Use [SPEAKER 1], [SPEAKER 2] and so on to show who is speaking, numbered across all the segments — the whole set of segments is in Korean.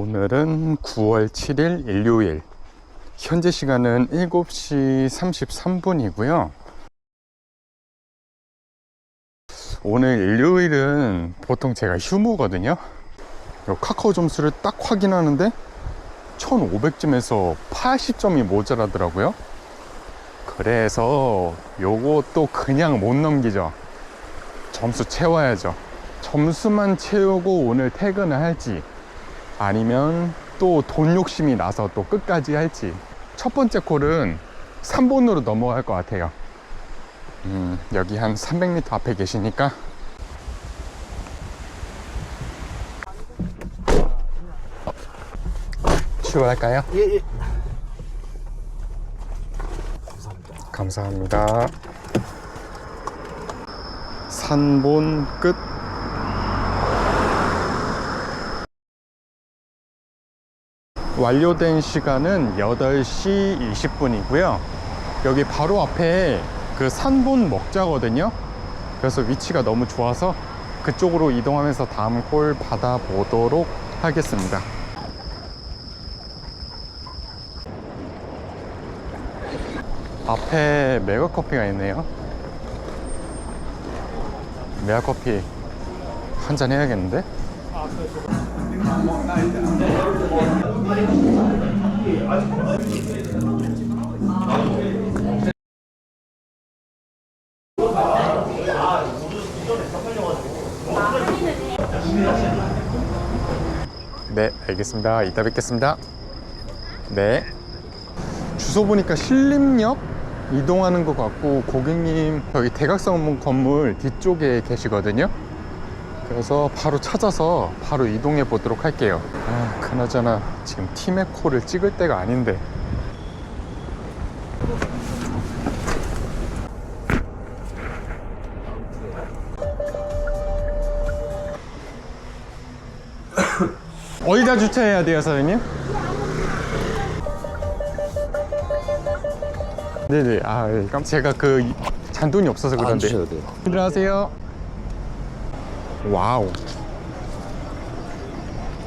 [SPEAKER 1] 오늘은 9월 7일 일요일. 현재 시간은 7시 33분이고요. 오늘 일요일은 보통 제가 휴무거든요. 요 카카오 점수를 딱 확인하는데 1500점에서 80점이 모자라더라고요. 그래서 요것도 그냥 못 넘기죠. 점수 채워야죠. 점수만 채우고 오늘 퇴근을 할지 아니면 또 돈 욕심이 나서 또 끝까지 할지 첫 번째 콜은 3번으로 넘어갈 것 같아요. 음, 여기 한 300m 앞에 계시니까 출발할까요?
[SPEAKER 2] 예, 예.
[SPEAKER 1] 감사합니다. 산본 끝. 완료된 시간은 8시 20분이고요. 여기 바로 앞에 그 산본 먹자거든요. 그래서 위치가 너무 좋아서 그쪽으로 이동하면서 다음 콜 받아보도록 하겠습니다. 앞에 메가커피가 있네요. 메가커피 한 잔 해야겠는데? 네, 알겠습니다. 이따 뵙겠습니다. 네. 주소 보니까 신림역 이동하는 것 같고 고객님 여기 대각선 건물 뒤쪽에 계시거든요 그래서 바로 찾아서 바로 이동해 보도록 할게요 아 그나저나 지금 티메코를 찍을 때가 아닌데 어디다 주차해야 돼요 사장님? 네네. 아, 예. 깜- 제가 그 이- 잔돈이 없어서
[SPEAKER 2] 안
[SPEAKER 1] 그런데.
[SPEAKER 2] 주셔도 돼요.
[SPEAKER 1] 안녕하세요. 와우.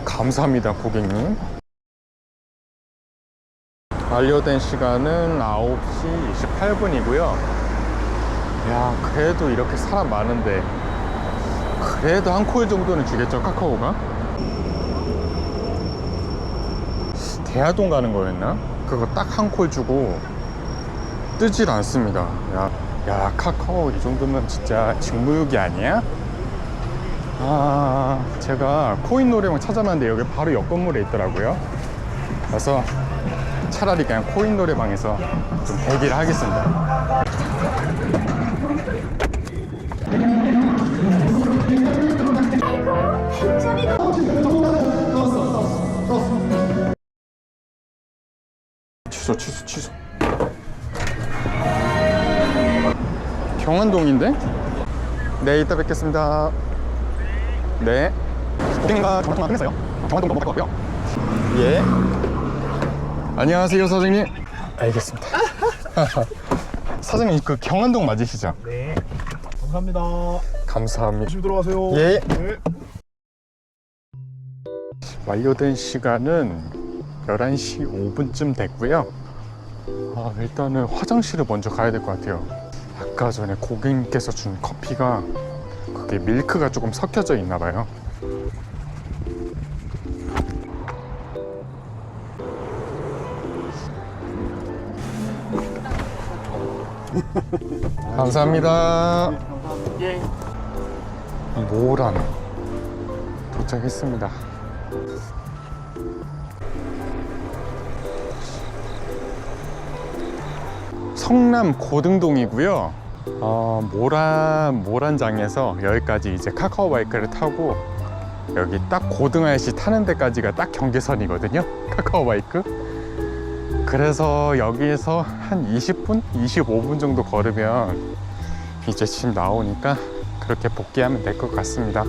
[SPEAKER 1] 감사합니다, 고객님. 완료된 시간은 9시 28분이고요. 야, 그래도 이렇게 사람 많은데. 그래도 한콜 정도는 주겠죠, 카카오가? 대하동 가는 거였나? 그거 딱 한 콜 주고 뜨질 않습니다. 야, 야 카카오 이 정도면 진짜 직무유기 아니야? 아, 제가 코인 노래방 찾아봤는데 여기 바로 옆 건물에 있더라고요. 그래서 차라리 그냥 코인 노래방에서 좀 대기를 하겠습니다. 취소, 취소, 취소. 경안동인데? 네, 이따 뵙겠습니다. 네. 고객님과 전화 통화 끝냈어요. 경안동 넘어갈 것 같고요. 예. 안녕하세요, 사장님. 알겠습니다. 사장님, 그 경안동 맞으시죠?
[SPEAKER 2] 네. 감사합니다.
[SPEAKER 1] 감사합니다.
[SPEAKER 2] 조심히 들어가세요.
[SPEAKER 1] 예.
[SPEAKER 2] 네.
[SPEAKER 1] 완료된 시간은 11시 5분쯤 됐고요. 아, 일단은 화장실을 먼저 가야 될 것 같아요. 아까 전에 고객님께서 준 커피가 그게 밀크가 조금 섞여져 있나 봐요. 감사합니다. 모란 도착했습니다. 성남 고등동이고요. 어, 모란 모란장에서 여기까지 이제 카카오 바이크를 타고 여기 딱 고등아저씨 타는 데까지가 딱 경계선이거든요. 카카오 바이크. 그래서 여기에서 한 20분, 25분 정도 걸으면 이제 집 나오니까 그렇게 복귀하면 될 것 같습니다.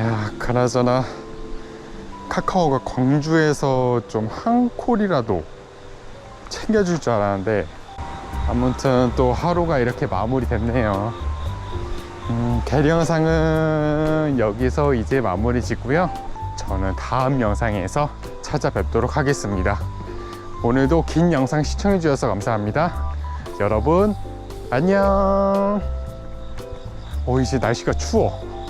[SPEAKER 1] 야, 그나저나 카카오가 광주에서 좀 한 콜이라도 챙겨줄 줄 알았는데 아무튼 또 하루가 이렇게 마무리됐네요. 음, 개령상은 여기서 이제 마무리 짓고요. 저는 다음 영상에서 찾아뵙도록 하겠습니다. 오늘도 긴 영상 시청해 주셔서 감사합니다. 여러분 안녕. 어 이제 날씨가 추워.